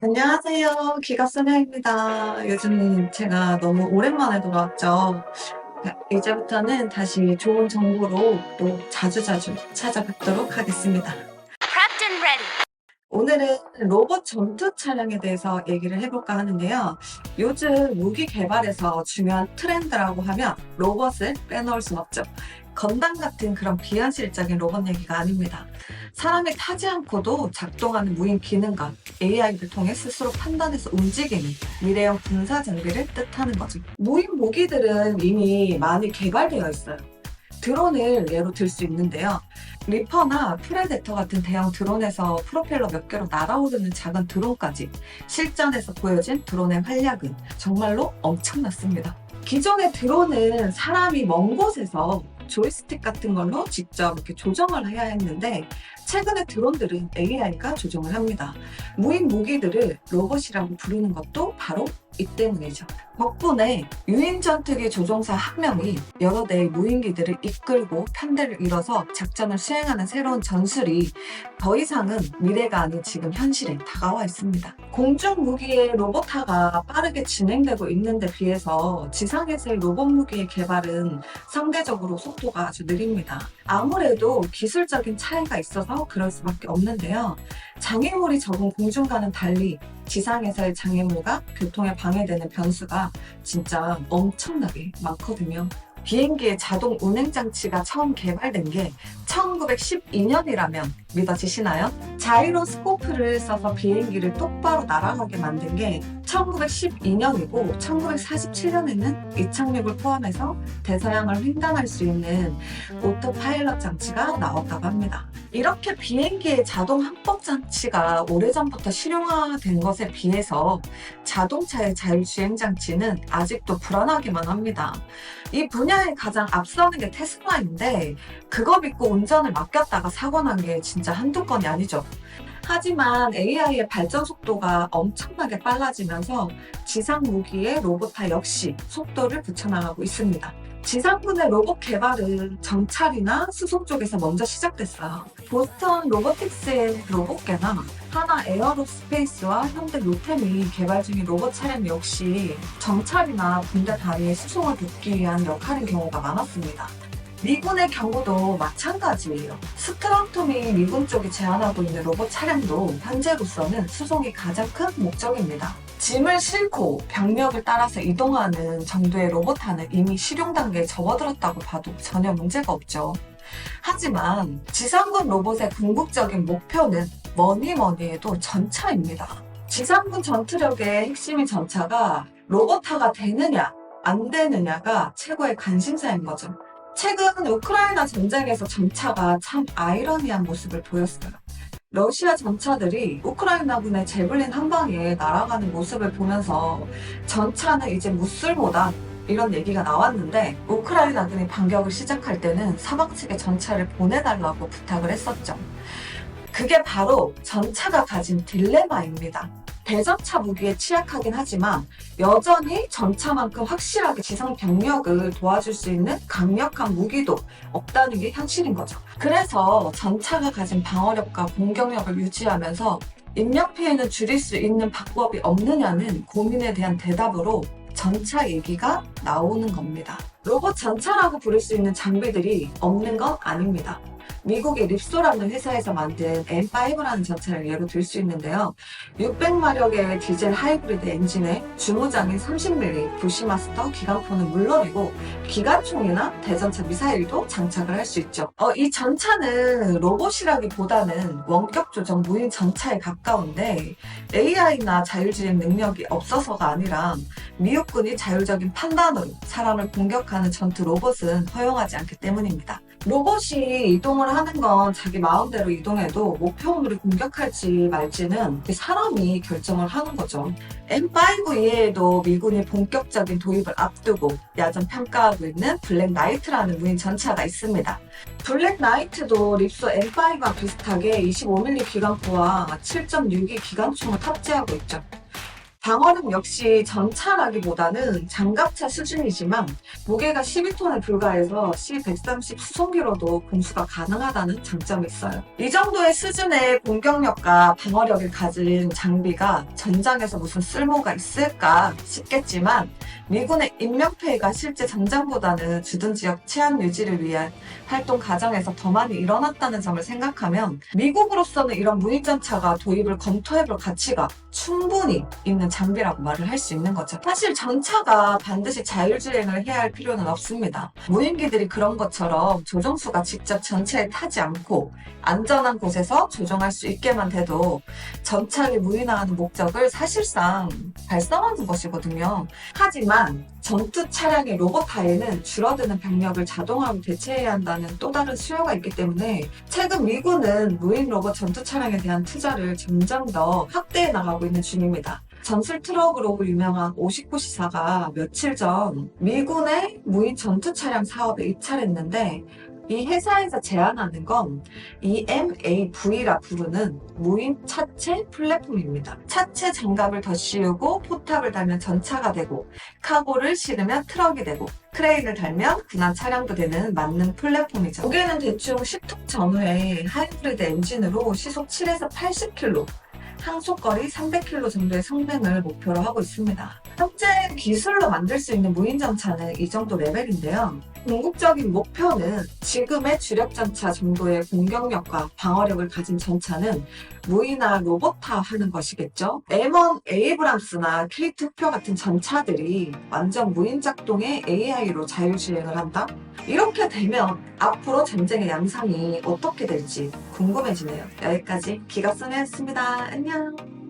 안녕하세요. 기가소녀입니다. 요즘 제가 너무 오랜만에 돌아왔죠. 이제부터는 다시 좋은 정보로 또 자주자주 찾아뵙도록 하겠습니다. 오늘은 로봇 전투 차량에 대해서 얘기를 해볼까 하는데요. 요즘 무기 개발에서 중요한 트렌드라고 하면 로봇을 빼놓을 순 없죠. 건담 같은 그런 비현실적인 로봇 얘기가 아닙니다. 사람이 타지 않고도 작동하는 무인 기능과 AI를 통해 스스로 판단해서 움직이는 미래형 군사 장비를 뜻하는 거죠. 무인 무기들은 이미 많이 개발되어 있어요. 드론을 예로 들 수 있는데요. 리퍼나 프레데터 같은 대형 드론에서 프로펠러 몇 개로 날아오르는 작은 드론까지 실전에서 보여진 드론의 활약은 정말로 엄청났습니다. 기존의 드론은 사람이 먼 곳에서 조이스틱 같은 걸로 직접 이렇게 조정을 해야 했는데 최근의 드론들은 AI가 조정을 합니다. 무인 무기들을 로봇이라고 부르는 것도 바로 이 때문이죠. 덕분에 유인 전투기 조종사 한 명이 여러 대의 무인기들을 이끌고 편대를 이뤄서 작전을 수행하는 새로운 전술이 더 이상은 미래가 아닌 지금 현실에 다가와 있습니다. 공중 무기의 로봇화가 빠르게 진행되고 있는데 비해서 지상에서의 로봇 무기의 개발은 상대적으로 속도가 아주 느립니다. 아무래도 기술적인 차이가 있어서 그럴 수밖에 없는데요. 장애물이 적은 공중과는 달리 지상에서의 장애물과 교통에 방 해되는 변수가 진짜 엄청나게 많거든요. 비행기의 자동 운행 장치가 처음 개발된 게 1912년이라면 믿어지시나요? 자이로 스코프를 써서 비행기를 똑바로 날아가게 만든 게 1912년이고 1947년에는 이착륙을 포함해서 대서양을 횡단할 수 있는 오토파일럿 장치가 나왔다고 합니다. 이렇게 비행기의 자동 항법 장치가 오래전부터 실용화된 것에 비해서 자동차의 자율주행 장치는 아직도 불안하기만 합니다. 이 분야에 가장 앞서는 게 테슬라인데 그거 믿고 운전을 맡겼다가 사고 난 게 진짜 한두 건이 아니죠. 하지만 AI의 발전 속도가 엄청나게 빨라지면서 지상 무기의 로봇화 역시 속도를 붙여나가고 있습니다. 지상군의 로봇 개발은 정찰이나 수송 쪽에서 먼저 시작됐어요. 보스턴 로보틱스의 로봇계나 하나 에어로스페이스와 현대 로템이 개발 중인 로봇 차량 역시 정찰이나 군대 다리의 수송을 돕기 위한 역할인 경우가 많았습니다. 미군의 경우도 마찬가지예요. 스트랑톰이 미군 쪽이 제안하고 있는 로봇 차량도 현재로서는 수송이 가장 큰 목적입니다. 짐을 싣고 병력을 따라서 이동하는 정도의 로봇화는 이미 실용 단계에 접어들었다고 봐도 전혀 문제가 없죠. 하지만 지상군 로봇의 궁극적인 목표는 뭐니 뭐니 해도 전차입니다. 지상군 전투력의 핵심인 전차가 로봇화가 되느냐 안 되느냐가 최고의 관심사인 거죠. 최근 우크라이나 전쟁에서 전차가 참 아이러니한 모습을 보였어요. 러시아 전차들이 우크라이나군의 제블린 한 방에 날아가는 모습을 보면서 전차는 이제 무술보다 이런 얘기가 나왔는데 우크라이나군이 반격을 시작할 때는 사방 측에 전차를 보내달라고 부탁을 했었죠. 그게 바로 전차가 가진 딜레마입니다. 대전차 무기에 취약하긴 하지만 여전히 전차만큼 확실하게 지상 병력을 도와줄 수 있는 강력한 무기도 없다는 게 현실인 거죠. 그래서 전차가 가진 방어력과 공격력을 유지하면서 인명피해는 줄일 수 있는 방법이 없느냐는 고민에 대한 대답으로 전차 얘기가 나오는 겁니다. 로봇 전차라고 부를 수 있는 장비들이 없는 건 아닙니다. 미국의 립소라는 회사에서 만든 M5라는 전차를 예로 들 수 있는데요. 600마력의 디젤 하이브리드 엔진에 주무장인 30mm 부시마스터 기관포는 물론이고 기관총이나 대전차 미사일도 장착을 할 수 있죠. 어, 이 전차는 로봇이라기보다는 원격 조정 무인 전차에 가까운데 AI나 자율주행 능력이 없어서가 아니라 미국군이 자율적인 판단으로 사람을 공격하는 전투 로봇은 허용하지 않기 때문입니다. 로봇이 이동을 하는 건 자기 마음대로 이동해도 목표물을 공격할지 말지는 사람이 결정을 하는 거죠. M5 이외에도 미군이 본격적인 도입을 앞두고 야전 평가하고 있는 블랙 나이트라는 무인 전차가 있습니다. 블랙 나이트도 립소 M5와 비슷하게 25mm 기관포와 7.62 기관총을 탑재하고 있죠. 방어력 역시 전차라기보다는 장갑차 수준이지만 무게가 12톤에 불과해서 C-130 수송기로도 공수가 가능하다는 장점이 있어요. 이 정도의 수준의 공격력과 방어력을 가진 장비가 전장에서 무슨 쓸모가 있을까 싶겠지만 미군의 인명피해가 실제 전장보다는 주둔 지역 치안 유지를 위한 활동 과정에서 더 많이 일어났다는 점을 생각하면 미국으로서는 이런 무인전차가 도입을 검토해볼 가치가 충분히 있는 장비라고 말을 할 수 있는 거죠. 사실 전차가 반드시 자율주행을 해야 할 필요는 없습니다. 무인기들이 그런 것처럼 조종수가 직접 전차에 타지 않고 안전한 곳에서 조종할 수 있게만 돼도 전차를 무인화하는 목적을 사실상 달성하는 것이거든요. 하지만 전투 차량의 로봇화에는 줄어드는 병력을 자동화로 대체해야 한다는 또 다른 수요가 있기 때문에 최근 미군은 무인 로봇 전투 차량에 대한 투자를 점점 더 확대해 나가고 있는 중입니다. 전술 트럭으로 유명한 59시사가 며칠 전 미군의 무인 전투 차량 사업에 입찰했는데 이 회사에서 제안하는 건 EMAV라 부르는 무인 차체 플랫폼입니다. 차체 장갑을 더 씌우고 포탑을 달면 전차가 되고 카고를 실으면 트럭이 되고 크레인을 달면 군한 차량도 되는 맞는 플랫폼이죠. 무게는 대충 10톤 전후의 하이브리드 엔진으로 시속 7에서 80km, 항속거리 300km 정도의 성능을 목표로 하고 있습니다. 현재 기술로 만들 수 있는 무인전차는 이 정도 레벨인데요. 궁극적인 목표는 지금의 주력전차 정도의 공격력과 방어력을 가진 전차는 무인화 로봇화하는 것이겠죠. M1 에이브람스나 K2표 같은 전차들이 완전 무인 작동의 AI로 자율주행을 한다? 이렇게 되면 앞으로 전쟁의 양상이 어떻게 될지 궁금해지네요. 여기까지 기가선이었습니다. 안녕.